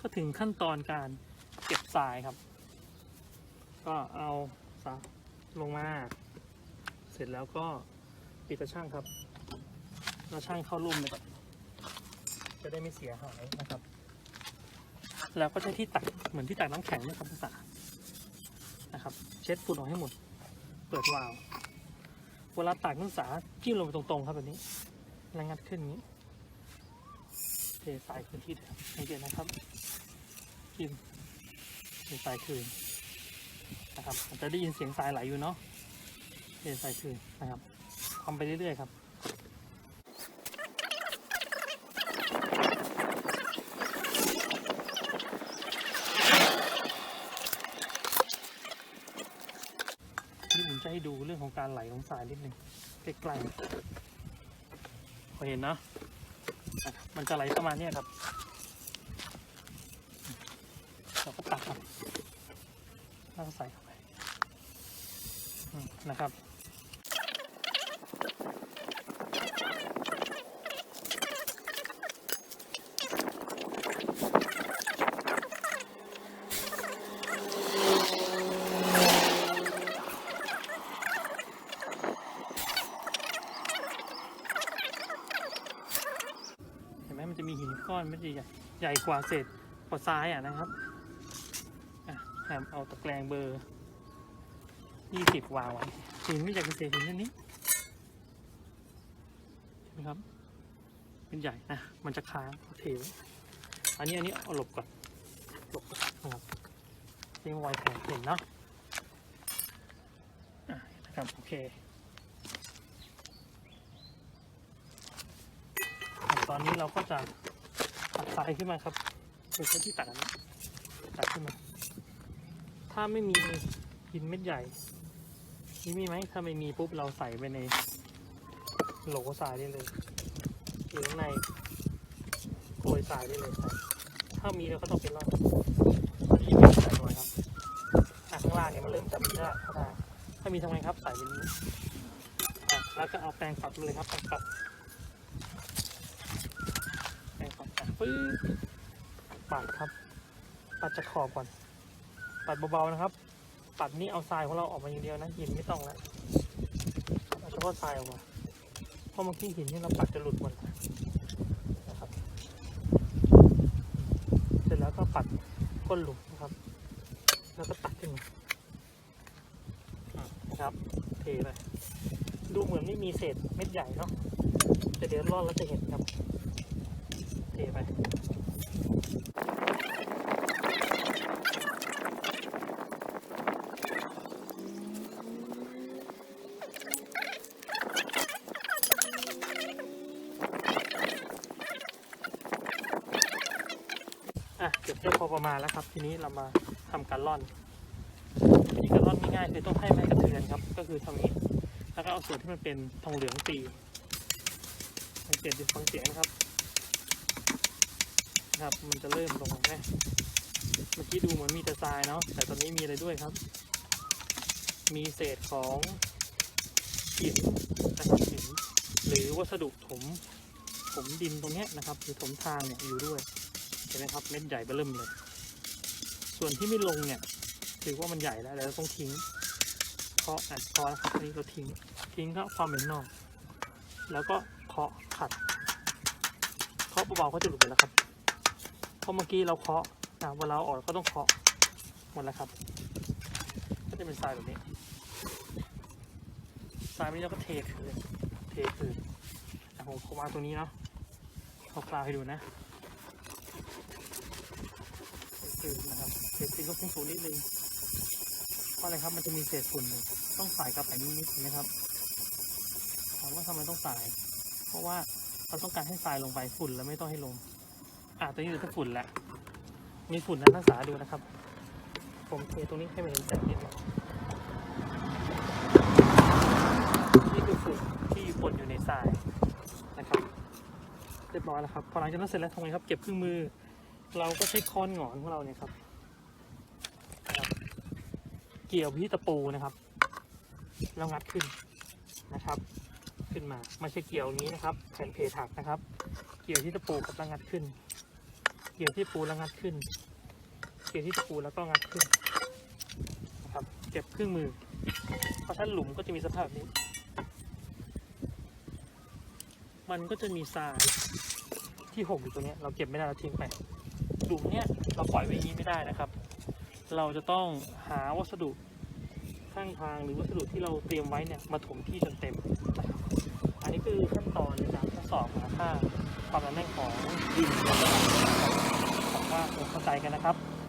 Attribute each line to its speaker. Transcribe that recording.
Speaker 1: ก็ถึงขั้นตอนการเก็บทรายครับ ก็เอาสาลงมา เสร็จแล้วก็ปิดตะช่างครับแล้วช่างเข้ารุ่มเลยก่อนจะได้ไม่เสียหายนะครับ แล้วก็ใช้ที่ตักเหมือนที่ตักน้ำแข็งนี่ยครับภาษานะครับ เช็ดฝุ่นออกให้หมด เปิดวาล์วเวลาตักนักศึกษาจิ้มลงไปตรงๆครับแบบนี้แล้วงัดขึ้นอย่างนี้ เทสายคืนที่เดิมสังเกตนะครับจิ้มเทสายคืนนะครับอาจจะได้ยินเสียงสายไหลอยู่เนาะเทสายคืนนะครับทำไปเรื่อยๆครับนี่ผมจะให้ดูเรื่องของการไหลของสายนิดหนึ่งใกล้ๆพอเห็นนะ มันจะไหลประมาณนี้ครับเราก็ตักครับแล้วก็ใส่เข้าไปนะครับ เห็นไหมมันจะมีหินก้ อนไม่ใช่ใหญ่ใหญ่กว่าเศษกว่าทรายอะนะครับแถมเอาตะแกรงเบอร์ยี่สิบวางไว้หินไม่ใหญ่กว่าเศษหินเท่นี้นไหมครับเป็นใหญ่นะมันจะค้างเทไว้อันนี้อันนี้เอาหลบก่อนหลบก่อนนะครับเรียงไวแผงเห็นเนาะนะครับโอเคตอนนี้เราก็จะ ตักทรายขึ้นมาครับโดยใช้ที่ตักนนี้ตักขึ้นมา ถ้าไม่มีหินเม็ดใหญ่นี่มีไหมถ้าไม่มีปุ๊บเราใส่ไปในโหลทรายได้เลยหรือในโกยทรายได้เลยครับถ้ามีเราก็ต้องเป็นรอบที่มีใส่ลงไปครับอะข้างล่างเนี่ยมันเริ่มจับได้ถ้าถ้ามีทำไงครับใส่ไปนี้แล้วก็เอาแปรงปัดเลยครับแปรงปัด แปรงปัดอะปื๊ดปัดครับ ปัดจากขอบก่อน ปัดเบาๆนะครับ ปัดนี่เอาทรายของเราออกมาอย่างเดียวนะหินไม่ต้องแล้วเอาเฉพาะทรายออกมาเพราะเมื่อกี้หินที่เราปัดจะหลุดหมดนะครับ เสร็จแล้วก็ปัดก้นหลุมนะครับ แล้วก็ตักขึ้นมาอะนะครับเทเลยดูเหมือนไม่มีเศษเม็ดใหญ่เนาะแต่เดี๋ยวรอดแล้วจะเห็นครับ ไปอะเก็บได้พอประมาณแล้วครับ ทีนี้เรามาทำการร่อนวิธีการร่อนง่ายๆคือต้องให้ไม้กระเทือนครับ ก็คือทำอย่างนี้แล้วก็เอาส่วนที่มันเป็นทองเหลืองตีสังเกตดูฟังเสียงนะครับ ครับ มันจะเริ่มลงไหมเมื่อกี้ดูเหมือนมีแต่ทรายเนาะแต่ตอนนี้มีอะไรด้วยครับ มีเศษของหินนะครับหินหรือวัสดุถมถมดินตรงนี้นะครับหรือถมทางเนี่ยอยู่ด้วยเห็นไหมครับเม็ดใหญ่เบ้อเริ่มเลย ส่วนที่ไม่ลงเนี่ยถือว่ามันใหญ่แล้วแล้วต้องทิ้งเพราะอะพอแล้วครับอันนี้เราทิ้งทิ้งก็ความเหม็นนอก แล้วก็เคาะขัดเคาะเบาๆก็จะหลุดไปแล้วครับ ราะเมื่อกี้เราเคาะนะเวลาเอาออกก็ต้องเคาะหมดแล้วครับ ก็จะเป็นทรายแบบนี้ทรายแบบนี้เราก็เทคืนเทคืนแต่ผมผมเอาตัวนี้เนาะเอาคลาวให้ดูนะเทคืนนะครับเทคืนก็สูงนิดนึงเพราะอะไรครับมันจะมีเศษฝุ่นต้องใส่กลับไปนิดๆนะครับถามว่าทำไมต้องใส่เพราะว่าเราต้องการให้ทรายลงไปฝุ่นแล้วไม่ต้องให้ลง อะตอนนี้เหลือฝุ่นแหล้วมีฝุ่นนะนักศึกษาดูนะครับ ผมเทตรงนี้ให้มันเห็นแสงนิดหน่อยนี่คือฝุ่นที่ปนอยู่ในทรายนะครับเรียบร้อยแล้วครับ พอหลังจากนั้นเสร็จแล้วทำไงครับ เก็บเครื่องมือ เราก็ใช้ค้อนหงอนของเราเนี่ยครับเกี่ยวที่ตะปูนะครับ แล้วงัดขึ้นนะครับ ขึ้นมา ไม่ใช่เกี่ยวนี้นะครับแผ่นเพถักนะครับ เกี่ยวที่ตะปูกับแล้วงัดขึ้น กี่ยวที่ปูแล้วงัดขึ้น เกี่ยวที่ตะปูแล้วก็งัดขึ้นนะครับเก็บครื่งมือ เพราะถ้าหลุมก็จะมีสภาพแบบนี้ มันก็จะมีทรายที่หกอยู่ตรงนี้เราเก็บไม่ได้เราทิ้งไปหลุมเนี้ยเราปล่อยไว้อย่างนี้ไม่ได้นะครับ เราจะต้องหาวัสดุข้างทางหรือวัสดุที่เราเตรียมไว้เนี่ยมาถมที่จนเต็ม อันนี้คือขั้นตอนในการทดสอบหาค่า ความหนาแน่นของดินหวังว่าเข้าใจกันนะครับ